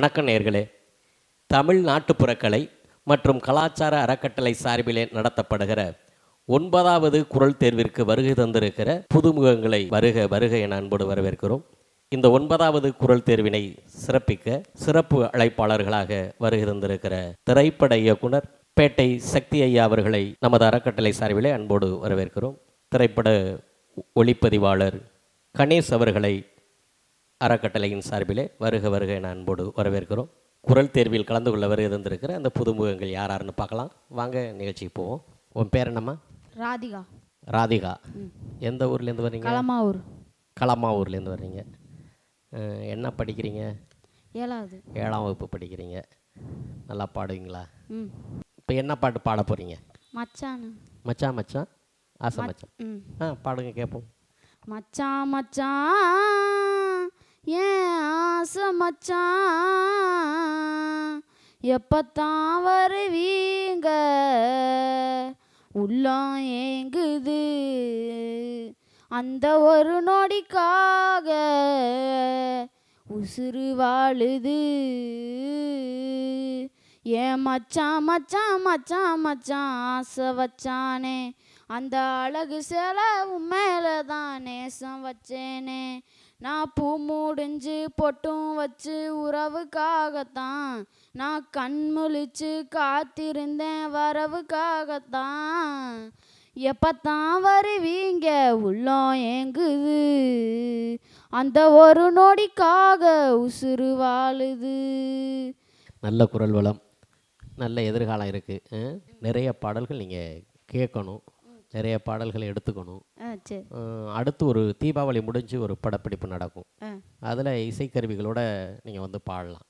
வணக்கம் நேர்களே. தமிழ் நாட்டுப்புறக்கலை மற்றும் கலாச்சார அறக்கட்டளை சார்பிலே நடத்தப்படுகிற ஒன்பதாவது குரல் தேர்விற்கு வருகை தந்திருக்கிற புதுமுகங்களை வருக வருக என அன்போடு வரவேற்கிறோம். இந்த ஒன்பதாவது குரல் தேர்வினை சிறப்பிக்க சிறப்பு அழைப்பாளர்களாக வருகை தந்திருக்கிற திரைப்பட இயக்குனர் பேட்டை சக்தி ஐயா அவர்களை நமது அறக்கட்டளை சார்பிலே அன்போடு வரவேற்கிறோம். திரைப்பட ஒளிப்பதிவாளர் கணேஷ் அவர்களை அறக்கட்டளையின் சார்பிலே வருக வருக என அன்போடு வரவேற்கிறோம். குரல் தேர்வில் கலந்து கொள்ள வருகை தந்திருக்கிற அந்த புதுமுகங்கள் யார் யாருன்னு பார்க்கலாம். வாங்க நிகழ்ச்சிக்கு போவோம். உன் பேர் என்னம்மா? ராதிகா. ராதிகா. எந்த ஊர்லேருந்து வர்றீங்க களமாவூர். களம்மா ஊர்லேருந்து வர்றீங்க என்ன படிக்கிறீங்க? ஏழாவது. ஏழாம் வகுப்பு படிக்கிறீங்க. நல்லா பாடுவீங்களா? ம். இப்போ என்ன பாட்டு பாட போகிறீங்க மச்சான். மச்சான் மச்சான் ஆசை மச்சான் ஆ பாடுங்க கேட்போம். மச்சான் மச்சான் ஏன் ஆசை மச்சான் எப்பத்தான் வருவீங்க? உள்ளம் ஏங்குது. அந்த ஒரு நொடிக்காக உசுறு வாழுது. ஏன் மச்சான் மச்சான் மச்சான் மச்சான் ஆசை வச்சானே. அந்த அழகு செலவு மேலே தான் நேசம் வச்சேனே. நான் பூ முடிஞ்சு பொட்டும் வச்சு உறவுக்காகத்தான். நான் கண் முழிச்சு காத்திருந்தேன் வரவுக்காகத்தான். எப்பத்தான் வருவீங்க? உள்ளம் ஏங்குது. அந்த ஒரு நொடிக்காக உசுறு வாழுது. நல்ல குரல் வளம். நல்ல எதிர்காலம் இருக்குது நிறைய பாடல்கள் நீங்கள் கேட்கணும். நிறைய பாடல்களை எடுத்துக்கணும். அடுத்து ஒரு தீபாவளி முடிஞ்சு ஒரு படப்பிடிப்பு நடக்கும். அதில் இசைக்கருவிகளோட நீங்கள் வந்து பாடலாம்.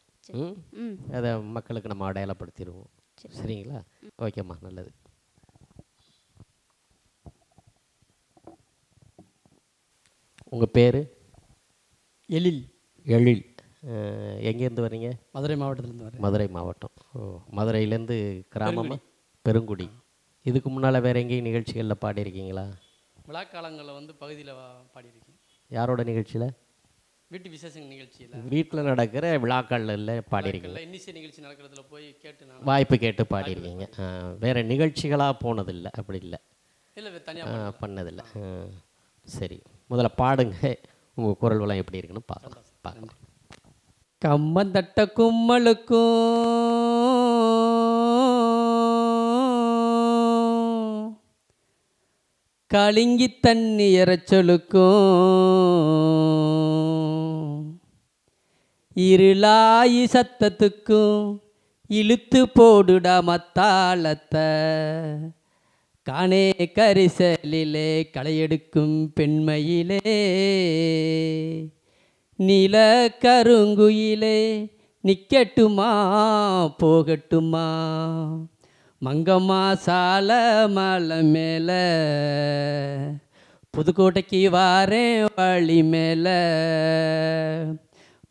அதை மக்களுக்கு நம்ம அடையாளப்படுத்திடுவோம். சரிங்களா? ஓகேம்மா நல்லது. உங்கள் பேர்? எழில். எழில். எங்கேருந்து வர்றீங்க? மதுரை மாவட்டத்திலேருந்து வரேன் மதுரை மாவட்டம். ஓ மதுரையிலேருந்து கிராமமா? பெருங்குடி. இதுக்கு முன்னால் வேறு எங்கேயும் நிகழ்ச்சிகளில் பாடியிருக்கீங்களா? விழாக்காலங்களில் வந்து பகுதியில் பாடியிருக்கேன். யாரோட நிகழ்ச்சியில்? வீட்டு விசேஷ நிகழ்ச்சியில். வீட்டில் நடக்கிற விழாக்களில் பாடியிருக்கீங்க? இன்னிசை நிகழ்ச்சி நடக்கிறதுல போய் கேட்டு நான் வாய்ப்பு கேட்டு பாடியிருக்கீங்க. வேற நிகழ்ச்சிகளாக போனதில்லை அப்படி இல்லை. இல்லை தனியாக பண்ணதில்லை. சரி. முதல்ல பாடுங்க. உங்கள் குரல் வளம் எப்படி இருக்குன்னு பார்க்கலாம். பார்க்கலாம். கம்மந்தட்ட கும்மலுக்கும் கலிங்கி தண்ணி இறைச்சலுக்கும் இருளாயி சத்தத்துக்கும் இழுத்து போடுடா மத்தாளத்தை. காணே கரிசலிலே களையெடுக்கும் பெண்மையிலே. நில கருங்குயிலே நிக்கட்டுமா போகட்டுமா. மங்கம்மா சால மலை மேல. புதுக்கோட்டைக்கு வாரேன் வழி மேல.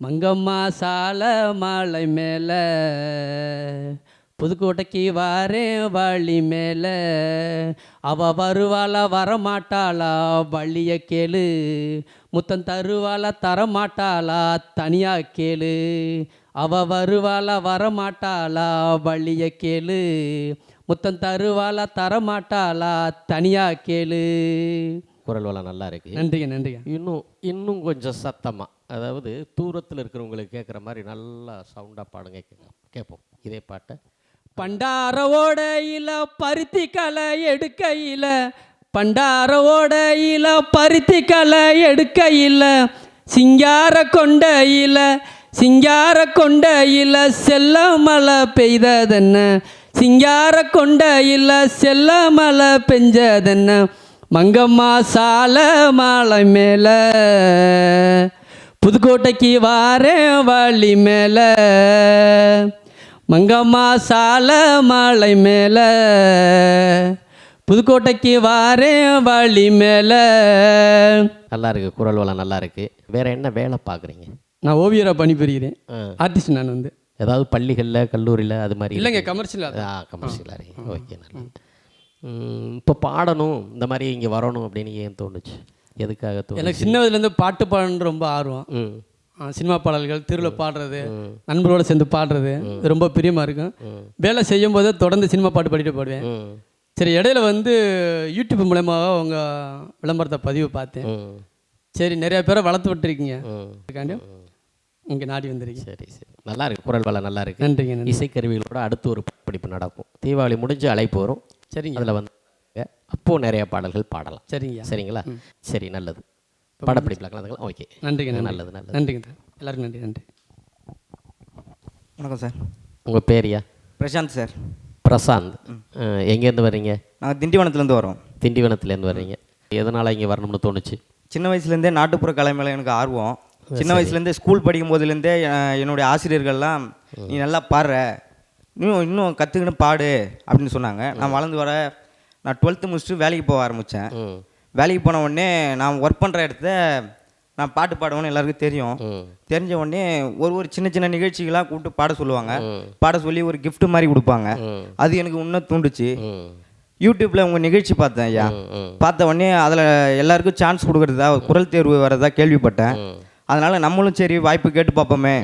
மங்கம்மா சால மலை மேல. புதுக்கோட்டைக்கு வாரேன் வழி மேல. அவ வருவாளா வரமாட்டாளா? வழிய கேளு. முத்தம் தருவாளா தரமாட்டாளா? தனியா கேளு. அவ வருவாளா வரமாட்டாளா? வழிய கேளு. முத்தம் தருவாளா தரமாட்டாளா? தனியா கேளு. குரல் வளம் நல்லா இருக்கு. நன்றிங்க நன்றிங்க. இன்னும் இன்னும் கொஞ்சம் சத்தமாக அதாவது தூரத்தில் இருக்கிறவங்களுக்கு கேட்குற மாதிரி நல்லா சவுண்டாக பாடுங்க கேட்போம் இதே பாட்டை. பண்டார ஓடையில பருத்தி களை எடுக்கையில. பண்டார ஓடையில பருத்தி களை எடுக்கையில. சிங்கார கொண்டையில சிங்கார கொண்டையில் செல்ல மழை பெய்ததென்ன? சிங்கார கொண்டையில செல்ல மழை பெஞ்சதென்ன? மங்கம்மா சால மாலை மேலே புதுக்கோட்டைக்கு வாரேன் வழி மேலே. மங்கம்மா சால மாலை மேலே புதுக்கோட்டைக்கு வாரேன் வழி மேலே. நல்லா இருக்கு குரல் வளம் நல்லா இருக்கு. வேற என்ன வேலை பார்க்குறீங்க? நான் ஓவியராக பணிபுரிகிறேன். ஆர்டிஸ்ட் நான் வந்து. ஏதாவது பள்ளிகளில் கல்லூரியில் அது மாதிரி இல்லைங்க கமர்ஷியல் ஆ கமர்ஷியலாக ஓகே நல்லது. இப்போ பாடணும் இந்த மாதிரி இங்கே வரணும் அப்படின்னு ஏன் தோணுச்சு? எதுக்காக தோணுச்சு? எனக்கு சின்ன வயதுலேருந்து பாட்டு பாடணுன்னு ரொம்ப ஆர்வம். சினிமா பாடல்கள் திருவிழா பாடுறது நண்பர்களோட சேர்ந்து பாடுறது ரொம்ப பிரியமாக இருக்கும். வேலை செய்யும் போதே தொடர்ந்து சினிமா பாட்டு பாடிட்டு பாடுவேன் சரி இடையில வந்து யூடியூப் மூலமாக உங்கள் விளம்பரத்தை பதிவு பார்த்தேன். சரி நிறைய பேரை வளர்த்து விட்டுருக்கீங்க. ம் அதுக்காண்டி இங்கே நாடி வந்திருக்கீங்க. சரி சரி. நல்லா இருக்கு. குரல் வளம் நல்லா இருக்கு. நன்றிங்க நன்றி. இசைக்கருவிகளோட அடுத்து ஒரு படிப்பு நடக்கும். தீபாவளி முடிஞ்சு அழைப்பு வரும். சரிங்க. அதில் வந்து அப்போ நிறைய பாடல்கள் பாடலாம். சரிங்க. சரிங்களா? சரி நல்லது. படப்பிடிப்பில் கலந்துக்கலாம். ஓகே. நன்றிங்க நன்றி. நல்லது நல்லது. நன்றிங்க எல்லாருக்கும் நன்றி நன்றி. வணக்கம் சார். உங்கள் பேரியா பிரசாந்த் சார். பிரசாந்த். எங்கேருந்து வர்றீங்க? நாங்கள் திண்டிவனத்துலேருந்து வரோம். திண்டிவனத்துலேருந்து வர்றீங்க. எதனால் இங்கே வரணும்னு தோணுச்சு? சின்ன வயசுலேருந்தே நாட்டுப்புற கலை மேலே எனக்கு ஆர்வம். சின்ன வயசுலேருந்தே ஸ்கூல் படிக்கும் போதுலேருந்தே என்னுடைய ஆசிரியர்கள்லாம் நீ நல்லா பாடுற. இன்னும் இன்னும் கற்றுக்கின்னு பாடு அப்படின்னு சொன்னாங்க. நான் வளர்ந்து வர நான் டுவெல்த்து முடிச்சுட்டு வேலைக்கு போக ஆரம்பித்தேன். வேலைக்கு போன உடனே நான் ஒர்க் பண்ணுற இடத்த நான் பாட்டு பாடுவேன்னு எல்லாருக்கும் தெரியும். தெரிஞ்ச உடனே ஒரு ஒரு சின்ன சின்ன நிகழ்ச்சிகளாக கூப்பிட்டு பாட சொல்லுவாங்க. பாட சொல்லி ஒரு gift மாதிரி கொடுப்பாங்க. அது எனக்கு இன்னும் தூண்டுச்சு. யூடியூப்பில் உங்கள் நிகழ்ச்சி பார்த்தேன் ஐயா. பார்த்த உடனே அதில் எல்லாருக்கும் சான்ஸ் கொடுக்குறதா குரல் தேர்வு வரதா கேள்விப்பட்டேன். அதனால் நம்மளும் சரி வாய்ப்பு கேட்டு பார்ப்போமே.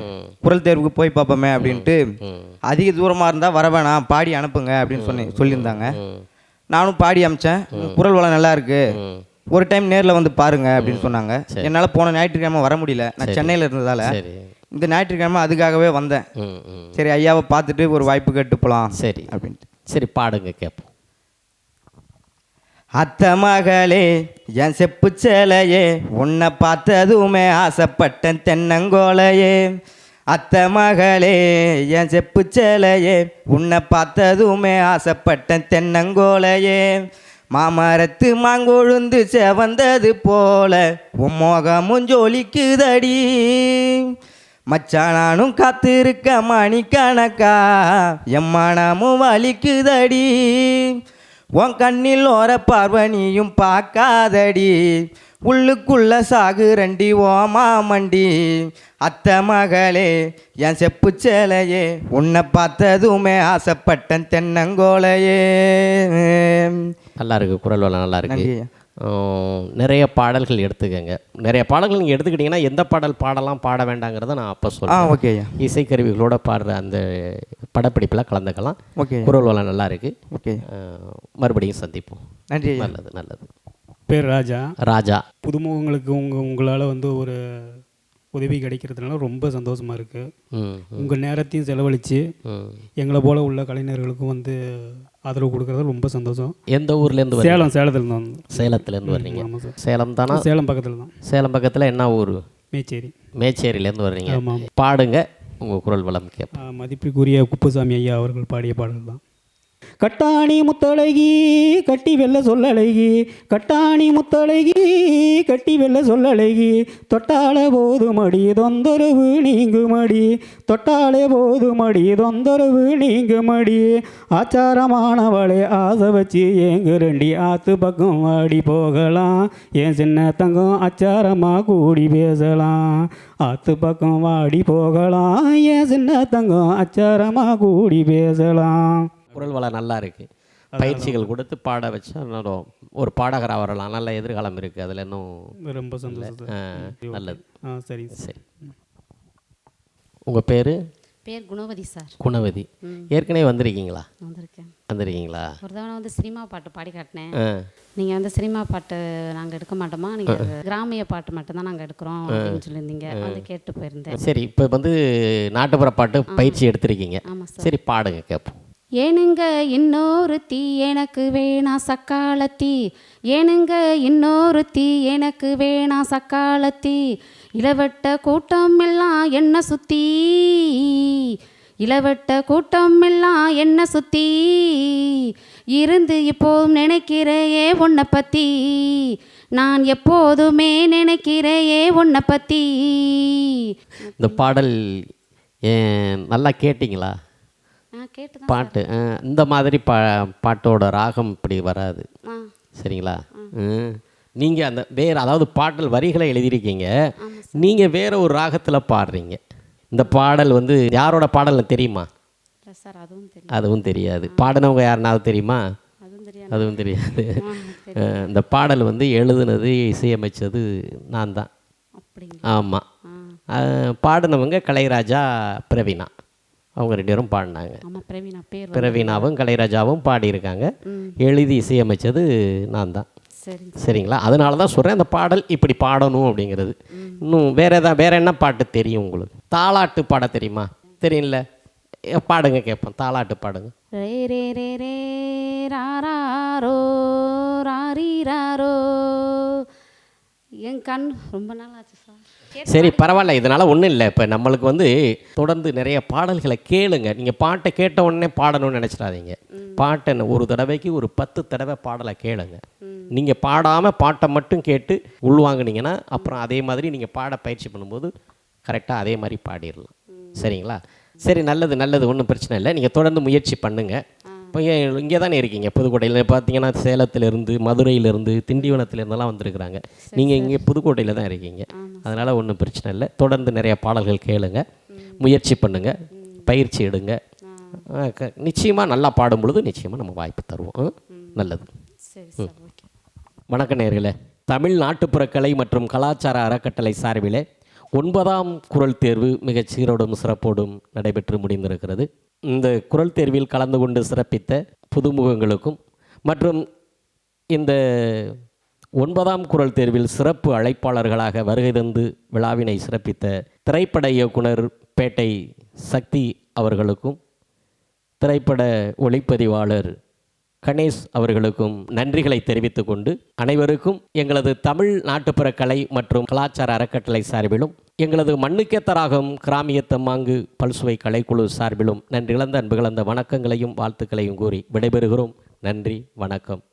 குரல் தேர்வுக்கு போய் பார்ப்போமே அப்படின்ட்டு. அதிக தூரமாக இருந்தால் வர வேணாம் பாடி அனுப்புங்க அப்படின்னு சொல்லி சொல்லியிருந்தாங்க. நானும் பாடி அமிச்சேன். குரல் வளம் நல்லா இருக்கு. ம். ஒரு டைம் நேரில் வந்து பாருங்க அப்படின்னு சொன்னாங்க. என்னால் போன ஞாயிற்றுக்கிழமை வர முடியல. நான் சென்னையில் இருந்ததால இந்த ஞாயிற்றுக்கிழமை அதுக்காகவே வந்தேன். சரி ஐயாவை பார்த்துட்டு ஒரு வாய்ப்பு கேட்டு போகலாம் சரி. அப்படின்ட்டு. சரி பாடுங்க கேட்போம் அத்த மகளே என் செப்பு சேலையே உன்னை பார்த்ததுமே ஆசைப்பட்டேன் தென்னங்கோலையே. அத்த மகளே என் செப்பு சேலையே உன்னை பார்த்ததுமே ஆசைப்பட்டேன் தென்னங்கோலையே. மாமரத்து மாங்கொழுந்து செவந்தது போல உம்மோகமும் ஜொலிக்குதடி. மச்சானானும் காத்திருக்க மணிக்கணக்கா எம்மானமும் மனமும் வலிக்குதடி. உன் கண்ணில் ஓர பார்வனியும் பார்க்காதடி. உள்ளுக்குள்ள சாகுரண்டி ஓமாமண்டி அத்த மகளே என் செப்பு சேலையே உன்னை பார்த்ததுமே ஆசைப்பட்டேன் தென்னங்கோலையே. நல்லா இருக்கு குரல் வளம் நல்லா இருக்கு. நிறைய பாடல்கள் எடுத்துக்கங்க. நிறைய பாடல்கள் நீங்கள் எடுத்துக்கிட்டிங்கன்னா எந்த பாடல் பாடலாம் பாட வேண்டாங்கிறத நான் அப்போ ஆ சொல்றேன். ஓகே இசைக்கருவிகளோட பாடுற அந்த படப்பிடிப்பில் கலந்துக்கலாம். ஓகே குரல் வளம் நல்லா இருக்கு ஓகே மறுபடியும் சந்திப்போம். நன்றி. நல்லது நல்லது. பேர் ராஜா. ராஜா. புதுமுகங்களுக்கு உங்கள் உங்களால் வந்து ஒரு உதவி கிடைக்கிறதுனால ரொம்ப சந்தோஷமாக இருக்குது ம் உங்கள் நேரத்தையும் செலவழித்து எங்களை போல் உள்ள கலைஞர்களுக்கும் வந்து ஆதரவு கொடுக்கறது ரொம்ப சந்தோஷம். எந்த ஊர்லேருந்து சேலம் சேலத்தில் வந்து சேலத்துலேருந்து வர்றீங்க. ஆமாம் சார். சேலம் தானா? சேலம் பக்கத்தில் தான். சேலம் பக்கத்தில் என்ன ஊர்? மேச்சேரி. மேச்சேரியிலேருந்து வர்றீங்க. ஆமாம் பாடுங்க உங்கள் குரல் வளம் கேட்போம். ஆ, மதிப்புக்குரிய குப்புசாமி ஐயா அவர்கள் பாடிய பாடல் தான். கட்டாணி முத்தழகி கட்டி வெல்ல சொல்லழகி. கட்டாணி முத்தழகி கட்டி வெல்ல சொல்லழகி. தொட்டால போதுமடி தொந்தரவு நீங்குமடி. தொட்டாளே போதுமடி தொந்தரவு நீங்குமடி. ஆச்சாரமானவளே ஆசை வச்சு எங்க ரெண்டி ஆத்து பக்கம் வாடி போகலாம். என் சின்ன தங்கம் அச்சாரமாக கூடி பேசலாம். ஆத்து பக்கம் வாடி போகலாம். என் சின்ன தங்கம் அச்சாரமாக கூடி பேசலாம். குரல் வளம் நல்லா இருக்கு. பயிற்சிகள் கொடுத்து பாட வச்சா இன்னும் ஒரு பாடகராக வரலாம். நல்ல எதிர்காலம் இருக்குது அதில் இன்னும் ரொம்ப சந்தோஷம் நல்லது. ஆ சார். சரி. உங்கள் பேர்? பேர் குணவதி சார். குணவதி. ஏற்கனவே வந்திருக்கீங்களா? வந்திருக்கேன். வந்திருக்கீங்களா? ஒரு தவணை வந்து சினிமா பாட்டு பாடி காட்டினேன். நீங்கள் வந்து சினிமா பாட்டு நாங்கள் எடுக்க மாட்டோமா? நீங்கள் கிராமிய பாட்டு மட்டும்தான் நாங்கள் எடுக்கிறோம் அப்படின்னு சொல்லியிருந்தீங்க. வந்து கேட்டு போயிருந்தேன். சரி இப்போ வந்து நாட்டுப்புற பாட்டு பயிற்சி எடுத்திருக்கீங்க. சரி. பாடுங்க கேட்போம் ஏனுங்க இன்னொரு தீ எனக்கு வேணா சக்காலத்தி? ஏனுங்க இன்னொரு தீ எனக்கு வேணா சக்காலத்தி? இளவட்ட கூட்டம் எல்லாம் என்ன சுத்தி? இளவட்ட கூட்டம் எல்லாம் என்ன சுத்தி? இருந்து இப்போதும் நினைக்கிறையே உன்னை பத்தி. நான் எப்போதுமே நினைக்கிறையே உன்னை பத்தி. இந்த பாடல் நல்லா கேட்டிங்களா? பாட்டு இந்த மாதிரி பா பாட்டோட ராகம் இப்படி வராது. சரிங்களா? நீங்கள் அந்த வேறு அதாவது பாடல் வரிகளை எழுதியிருக்கீங்க. நீங்கள் வேற ஒரு ராகத்தில் பாடுறீங்க. இந்த பாடல் வந்து யாரோட பாடல் தெரியுமா? அதுவும் தெரியாது. பாடினவங்க யாருனாவது தெரியுமா? அதுவும் தெரியாது. இந்த பாடல் வந்து எழுதுனது இசையமைச்சது நான் தான் ஆமாம் பாடினவங்க கலைராஜா பிரவீனா அவங்க ரெண்டு பேரும் பாடினாங்க. பிரவீனாவும் கலைராஜாவும் பாடியிருக்காங்க. எழுதி இசையமைச்சது நான் தான். சரிங்க சரிங்களா? அதனால தான் சொல்கிறேன் அந்த பாடல் இப்படி பாடணும் அப்படிங்கிறது. இன்னும் வேற ஏதாவது வேற என்ன பாட்டு தெரியும் உங்களுக்கு? தாலாட்டு பாட தெரியுமா? தெரியல ஏ, பாடுங்க கேட்போம். தாலாட்டு பாடுங்க. ரே ரே ரே ரே ராரோ என் கண் ரொம்ப நாள் ஆச்சு சார் பரவாயில்ல. இதனால் ஒன்றும் இல்லை. இப்போ நம்மளுக்கு வந்து தொடர்ந்து நிறைய பாடல்களை கேளுங்க. நீங்கள் பாட்டை கேட்ட உடனே பாடணும்னு நினச்சிடாதீங்க. பாட்டை ஒரு தடவைக்கு ஒரு பத்து தடவை பாடலை கேளுங்க. நீங்கள் பாடாமல் பாட்டை மட்டும் கேட்டு உள்வாங்குனீங்கன்னா அப்புறம் அதே மாதிரி நீங்கள் பாட பயிற்சி பண்ணும்போது கரெக்டாக அதே மாதிரி பாடிடலாம். சரிங்களா? சரி நல்லது நல்லது. ஒன்றும் பிரச்சனை இல்லை. நீங்கள் தொடர்ந்து முயற்சி பண்ணுங்கள் இப்போ இங்கே தானே இருக்கீங்க? புதுக்கோட்டையில் பார்த்தீங்கன்னா சேலத்திலேருந்து மதுரையிலேருந்து திண்டிவனத்துலேருந்தெல்லாம் வந்திருக்கிறாங்க. நீங்கள் இங்கே புதுக்கோட்டையில் தான் இருக்கீங்க. அதனால் ஒன்றும் பிரச்சனை இல்லை. தொடர்ந்து நிறைய பாடல்கள் கேளுங்க. முயற்சி பண்ணுங்க. பயிற்சி எடுங்க. நிச்சயமாக நல்லா பாடும் பொழுது நிச்சயமாக நம்ம வாய்ப்பு தருவோம்? நல்லது. வணக்க நேர்களே. தமிழ் நாட்டுப்புற கலை மற்றும் கலாச்சார அறக்கட்டளை சார்பிலே ஒன்பதாம் குரல் தேர்வு மிகச் சீரோடும் சிறப்போடும் நடைபெற்று முடிந்திருக்கிறது. இந்த குரல் தேர்வில் கலந்து கொண்டு சிறப்பித்த புதுமுகங்களுக்கும் மற்றும் இந்த ஒன்பதாம் குரல் தேர்வில் சிறப்பு அழைப்பாளர்களாக வருகை தந்து விழாவினை சிறப்பித்த திரைப்பட இயக்குனர் பேட்டை சக்தி அவர்களுக்கும் திரைப்பட ஒளிப்பதிவாளர் கணேஷ் அவர்களுக்கும் நன்றிகளை தெரிவித்துக் கொண்டு அனைவருக்கும் எங்களது தமிழ் நாட்டுப்புற கலை மற்றும் கலாச்சார அறக்கட்டளை சார்பிலும் எங்களது மண்ணுக்கேத்தராகும் கிராமியத்தம்மாங்கு பல்சுவை கலைக்குழு சார்பிலும் நன்றி இழந்த அன்பு கலந்த வணக்கங்களையும் வாழ்த்துக்களையும் கூறி விடைபெறுகிறோம். நன்றி வணக்கம்.